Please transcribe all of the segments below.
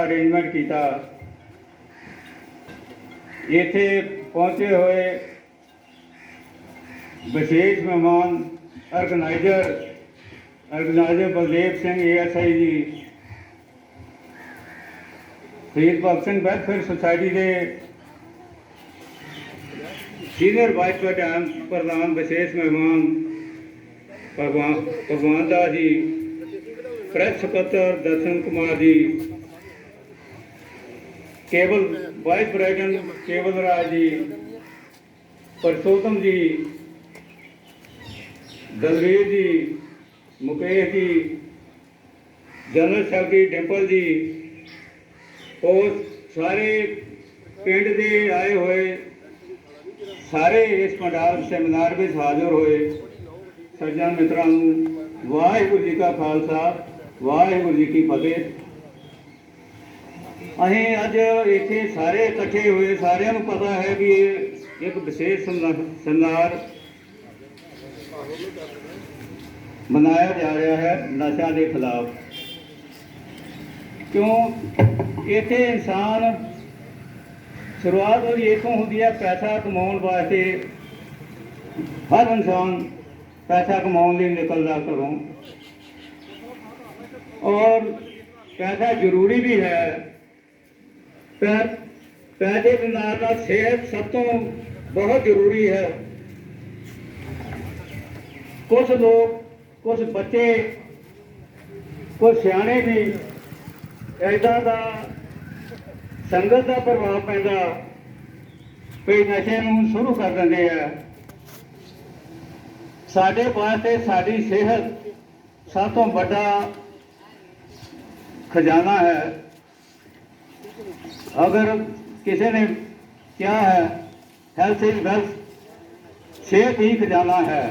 Arrangement ਕੀਤਾ ਇੱਥੇ ਪਹੁੰਚੇ ਹੋਏ ਵਿਸ਼ੇਸ਼ ਮਹਿਮਾਨ organizer organizer Baldev Singh ASI ji Farid Bhagat Singh welfare society ਦੇ ਸੀਨੀਅਰ ਵਾਈਸ ਪ੍ਰਧਾਨ ਪ੍ਰਧਾਨ ਵਿਸ਼ੇਸ਼ ਮਹਿਮਾਨ ਭਗਵਾਨ ਭਗਵਾਨ ਦਾ ਜੀ ਪ੍ਰੈਸ ਸਕੱਤਰ ਦਰਸ਼ਨ ਕੁਮਾਰ ਜੀ ਕੇਵਲ ਵਾਈਸ ਪ੍ਰੈਜ਼ੀਡੈਂਟ ਕੇਵਲ ਰਾਜ ਜੀ ਪਰਸੋਤਮ ਜੀ ਦਲਵੀਰ ਜੀ ਮੁਕੇਸ਼ ਜੀ ਜਨਰਲ ਸੈਕਟਰੀ ਡਿੰਪਲ ਜੀ ਉਹ ਸਾਰੇ ਪਿੰਡ ਦੇ ਆਏ ਹੋਏ ਸਾਰੇ ਇਸ ਪੰਡਾਲ ਸੈਮੀਨਾਰ ਵਿੱਚ ਹਾਜ਼ਰ ਹੋਏ। ਸੱਜਣ ਮਿੱਤਰਾਂ ਨੂੰ ਵਾਹਿਗੁਰੂ ਜੀ ਕਾ ਖਾਲਸਾ ਵਾਹਿਗੁਰੂ ਜੀ ਕੀ ਫਤਿਹ। ਅਸੀਂ ਅੱਜ ਇੱਥੇ ਸਾਰੇ ਇਕੱਠੇ ਹੋਏ, ਸਾਰਿਆਂ ਨੂੰ ਪਤਾ ਹੈ ਵੀ ਇਹ ਇੱਕ ਵਿਸ਼ੇਸ਼ ਸਮਾ- ਮਨਾਇਆ ਜਾ ਰਿਹਾ ਹੈ ਨਸ਼ਾ ਦੇ ਖਿਲਾਫ। ਕਿਉਂ? ਇੱਥੇ ਇਨਸਾਨ ਸ਼ੁਰੂਆਤ ਉਹਦੀ ਇੱਥੋਂ ਹੁੰਦੀ ਹੈ, ਪੈਸਾ ਕਮਾਉਣ ਵਾਸਤੇ। ਹਰ ਇਨਸਾਨ ਪੈਸਾ ਕਮਾਉਣ ਲਈ ਨਿਕਲਦਾ ਘਰੋਂ। ਔਰ ਪੈਸਾ ਜ਼ਰੂਰੀ ਵੀ ਹੈ। ਪਰ ਪੈਸੇ ਦੇ ਨਾਲ ਨਾਲ ਸਿਹਤ ਸਭ ਤੋਂ ਬਹੁਤ ਜ਼ਰੂਰੀ ਹੈ। ਕੁਝ ਲੋਕ ਕੁਝ ਬੱਚੇ ਕੁਝ ਸਿਆਣੇ ਵੀ ਐਦਾਂ ਦਾ ਸੰਗਤ ਦਾ ਪ੍ਰਭਾਵ ਪੈਂਦਾ ਵੀ ਨਸ਼ੇ ਨੂੰ ਸ਼ੁਰੂ ਕਰ ਦਿੰਦੇ ਆ। ਸਾਡੇ ਵਾਸਤੇ ਸਾਡੀ ਸਿਹਤ ਸਭ ਤੋਂ ਵੱਡਾ ਖਜ਼ਾਨਾ ਹੈ। ਅਗਰ ਕਿਸੇ ਨੇ ਕਿਹਾ ਹੈ ਹੈਲਥ ਇਜ਼ ਵੈਲਥ ਸਿਹਤ ਹੀ ਖਜ਼ਾਨਾ ਹੈ।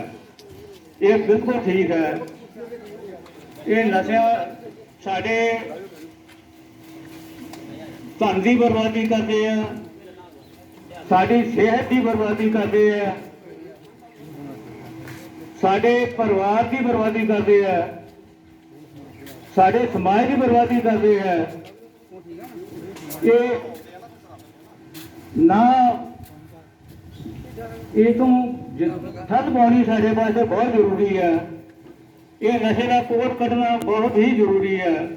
ਇਹ ਬਿਲਕੁਲ ਠੀਕ ਹੈ। ਇਹ ਨਸ਼ਾ ਸਾਡੇ ਧਨ ਦੀ ਬਰਬਾਦੀ ਕਰਦੇ ਆ, ਸਾਡੀ ਸਿਹਤ ਦੀ ਬਰਬਾਦੀ ਕਰਦੇ ਆ, ਸਾਡੇ ਪਰਿਵਾਰ ਦੀ ਬਰਬਾਦੀ ਕਰਦੇ ਆ, ਸਾਡੇ ਸਮਾਜ ਦੀ ਬਰਬਾਦੀ ਕਰਦੇ ਆ। ਇਹ ਨਾ ਇਹ ਤੋਂ ਠੱਲ ਪਾਉਣੀ ਸਾਡੇ ਵਾਸਤੇ ਬਹੁਤ ਜ਼ਰੂਰੀ ਹੈ। ਇਹ ਨਸ਼ੇ ਦਾ ਕੋਟ ਕੱਢਣਾ ਬਹੁਤ ਹੀ ਜ਼ਰੂਰੀ ਹੈ।